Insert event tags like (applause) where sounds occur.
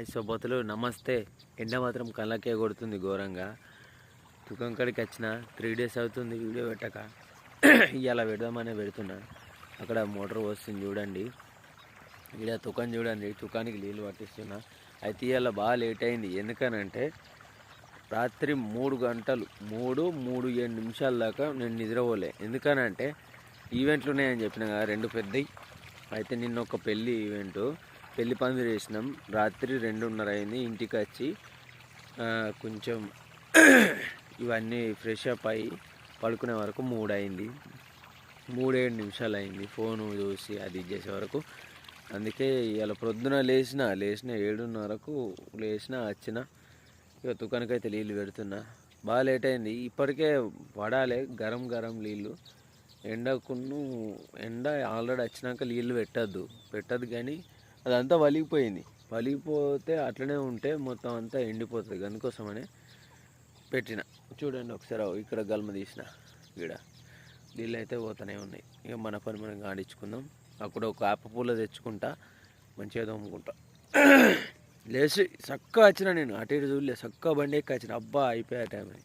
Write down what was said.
Hi సొబ్బతులు నమస్తే. ఎండ మాత్రం కళ్ళకే కొడుతుంది ఘోరంగా. తుకం కాడికి వచ్చిన త్రీ డేస్ అవుతుంది వీడియో పెట్టక. ఇవాళ పెడదామనే పెడుతున్నా. అక్కడ మోటార్ వస్తుంది చూడండి. ఇక్కడ తుకం చూడండి. తుకానికి నీళ్ళు పట్టిస్తున్నా. అయితే ఇవాళ బాగా లేట్ అయింది. ఎందుకనంటే రాత్రి మూడు గంటలు మూడు మూడు ఏడు నిమిషాల దాకా నేను నిద్రపోలే. ఎందుకనంటే ఈవెంట్లు ఉన్నాయని చెప్పిన కదా రెండు పెద్దవి అయితే నిన్న ఒక పెళ్ళి ఈవెంట్ పెళ్ళి పందిరి వేసినాం. రాత్రి రెండున్నర అయింది. ఇంటికి వచ్చి కొంచెం (clears throat) ఇవన్నీ ఫ్రెష్ అప్ అయ్యి పడుకునే వరకు మూడు అయింది మూడేడు నిమిషాలు అయింది ఫోను చూసి అది ఇది చేసే వరకు. అందుకే ఇవాళ ప్రొద్దున లేచిన లేచిన ఏడున్నరకు లేచిన వచ్చిన ఇక తుకానికైతే నీళ్ళు పెడుతున్నా. బాగా లేట్ అయింది ఇప్పటికే పడాలి గరం గరం నీళ్ళు ఎండకును ఎండ ఆల్రెడీ వచ్చినాక నీళ్ళు పెట్టద్దు. పెట్టద్దు కానీ అదంతా వలిగిపోయింది. వలిగిపోతే అట్లనే ఉంటే మొత్తం అంతా ఎండిపోతుంది. అందుకోసమనే పెట్టిన. చూడండి ఒకసారి ఇక్కడ గల్మ తీసిన. ఇక్కడ నీళ్ళు అయితే పోతూనే ఉన్నాయి. ఇక మన పని మనం గాడించుకుందాం అక్కడ ఒక ఆప పూల తెచ్చుకుంటా మంచిగా తోముకుంటా. (clears throat) లేచి చక్కగా వచ్చిన నేను. అటు ఇటు చూడలే. చక్కగా బండి ఎక్కి వచ్చిన. అబ్బా అయిపోయా టైం అని